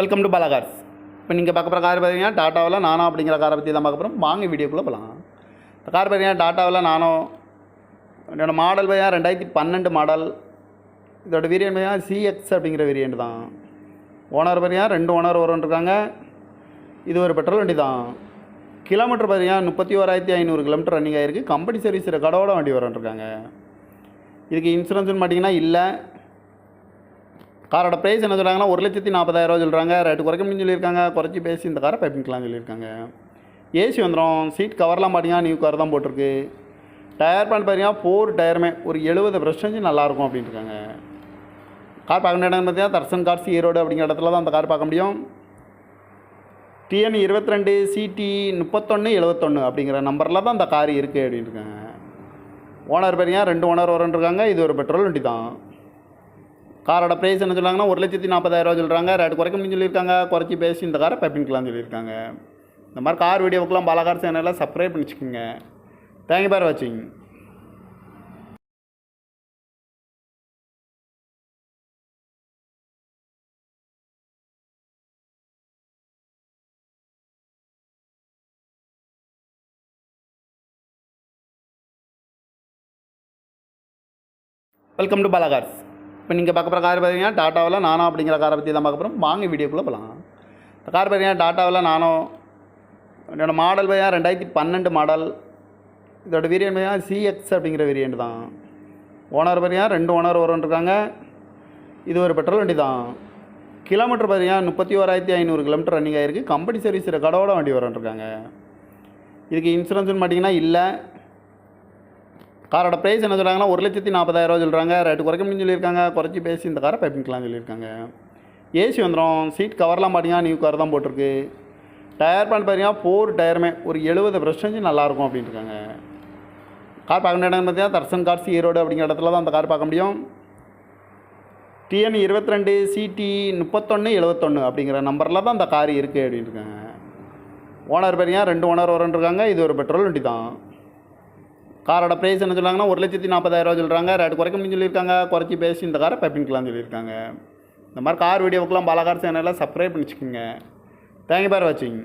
Welcome to Bala Cars இப்போ நீங்கள் பார்க்க போகிற கார் பார்த்தீங்கன்னா டாட்டாவில் நானோ அப்படிங்கிற காரை பற்றி தான் பார்க்க போகிறோம் வாங்க வீடியோக்குள்ளே போகலாம் இந்த கார் பார்த்தீங்கன்னா டாட்டாவில் நானோ என்னோடய மாடல் பார்த்தீங்கன்னா ரெண்டாயிரத்தி பன்னெண்டு மாடல் இதோட வேரியன்ட் பார்த்தீங்கன்னா சிஎக்ஸ் அப்படிங்கிற வேரியன்ட் தான். ஓனர் பார்த்தீங்கன்னா ரெண்டு ஓனர் வரும்ன்றிருக்காங்க இது ஒரு பெட்ரோல் வண்டி தான். கிலோமீட்டர் பார்த்தீங்கன்னா முப்பத்தி ஓராயிரத்தி ஐநூறு கிலோமீட்டர் ரன்னிங் ஆகிருக்கு கம்பெனி சர்வீஸ் ரெக்கார்டோட வண்டி வரும்ன்றிருக்காங்க இதுக்கு இன்சூரன்ஸ்னு பார்த்தீங்கன்னா இல்லை. காரோட ப்ரைஸ் என்ன சொல்கிறாங்கன்னா ஒரு லட்சத்தி நாற்பதாயிரரூவா சொல்கிறாங்க ரேட்டு குறைக்க முடியும் சொல்லியிருக்காங்க. குறைச்சி பேசி இந்த காரை பைப்பிங்கலாம் சொல்லியிருக்காங்க. ஏசி வந்துடும் சீட் கவர்லாம் பார்த்தீங்கன்னா நியூ கார் தான் போட்டிருக்கு. டயர் பேண்ட் பார்த்தீங்கன்னா ஃபோர் டயருமே ஒரு எழுபது பர்சன்டேஜ் நல்லாயிருக்கும் அப்படின்ட்டு இருக்காங்க கார் பார்க்க இடம் பார்த்தீங்கன்னா தர்சன் கார்ஸ் ஈரோடு அப்படிங்கிற இடத்துல தான் அந்த கார் பார்க்க முடியும். டிஎன் இருபத்தி ரெண்டு சிடி முப்பத்தொன்று எழுபத்தொன்று அப்படிங்கிற நம்பரில் தான் அந்த கார் இருக்குது அப்படின்ட்டுருக்காங்க. ஓனர் பார்த்தீங்கன்னா ரெண்டு ஓனர் வரன்ட்ருக்காங்க இது ஒரு பெட்ரோல் வண்டி தான். காரோட ப்ரைஸ் என்ன சொல்கிறாங்கன்னா ஒரு லட்சத்தி நாற்பதாயிரரூவா சொல்கிறாங்க ரேட் குறைக்க முடியும் சொல்லியிருக்காங்க. குறைச்சி பேசி இந்த காரை பைப்பிங்கலாம் சொல்லியிருக்காங்க. இந்த மாதிரி கார் வீடியோவுக்குலாம் பாலாகார் சேனலில் சப்ஸ்கிரைப் பண்ணி வச்சுக்கோங்க தேங்க்யூ பார் வாட்சிங் வெல்கம் டு பாலாகார்ஸ் இப்போ நீங்கள் பார்க்க போகிற கார் பார்த்தீங்கன்னா டாட்டாவில் நானோ அப்படிங்கிற காரை பற்றி தான் பார்க்க போகிறோம் வாங்க வீடியோக்குள்ளே போகலாம் இந்த கார் பார்த்தீங்கன்னா டாட்டாவில் நானோ என்னோடய மாடல் பார்த்தீங்கன்னா ரெண்டாயிரத்தி பன்னெண்டு மாடல் இதோட வேரியன்ட் பார்த்தீங்கன்னா சிஎக்ஸ் அப்படிங்கிற வேரியன்ட் தான். ஓனர் பார்த்தீங்கன்னா ரெண்டு ஓனர் வரும்னு இருக்காங்க. இது ஒரு பெட்ரோல் வண்டி தான். கிலோமீட்டர் பார்த்தீங்கன்னா முப்பத்தி ஓராயிரத்தி ஐநூறு கிலோமீட்டர் ரன்னிங் ஆகிருக்கு கம்பெனி சர்வீஸ் ரெக்கார்டோட வண்டி வரும்னு இருக்காங்க. இதுக்கு இன்சூரன்ஸ்னு பார்த்தீங்கன்னா இல்லை. காரோட ப்ரைஸ் என்ன சொல்கிறாங்கன்னா ஒரு லட்சத்தி நாற்பதாயிரரூவா சொல்கிறாங்க ரேட்டு குறைக்க முடியும் சொல்லியிருக்காங்க. குறைச்சி பேசி இந்த காரை பைப்பிங்கலாம் சொல்லியிருக்காங்க. ஏசி வந்துடும் சீட் கவர்லாம் பார்த்தீங்கன்னா நியூ கார் தான் போட்டிருக்கு. டயர் பேண்ட் பார்த்தீங்கன்னா ஃபோர் டயருமே ஒரு எழுபது பர்சன்டேஜ் நல்லாயிருக்கும் அப்படின்ட்டு இருக்காங்க கார் பார்க்க இடம் பார்த்தீங்கன்னா தர்சன் கார்ஸ் ஈரோடு அப்படிங்கிற இடத்துல தான் அந்த கார் பார்க்க முடியும். டிஎன் இருபத்தி ரெண்டு சிடி முப்பத்தொன்று எழுபத்தொன்று அப்படிங்கிற நம்பரில் தான் அந்த கார் இருக்குது அப்படின்ட்டுருக்காங்க. ஓனர் பார்த்தீங்கன்னா ரெண்டு ஓனர் வரன்ட்ருக்காங்க இது ஒரு பெட்ரோல் வண்டி தான். காரோட ப்ரைஸ் என்ன சொல்கிறாங்கன்னா ஒரு லட்சத்தி நாற்பதாயிரரூவா சொல்கிறாங்க ரேட் குறைக்க முடியும் சொல்லியிருக்காங்க. குறைச்சி பேசி இந்த காரை பைப்பிங்கலாம் சொல்லியிருக்காங்க. இந்த மாதிரி கார் வீடியோவுக்குலாம் பாலாகார் சேனலில் சப்ஸ்கிரைப் பண்ணி வச்சுக்கோங்க தேங்க்யூ பேர் வாட்சிங்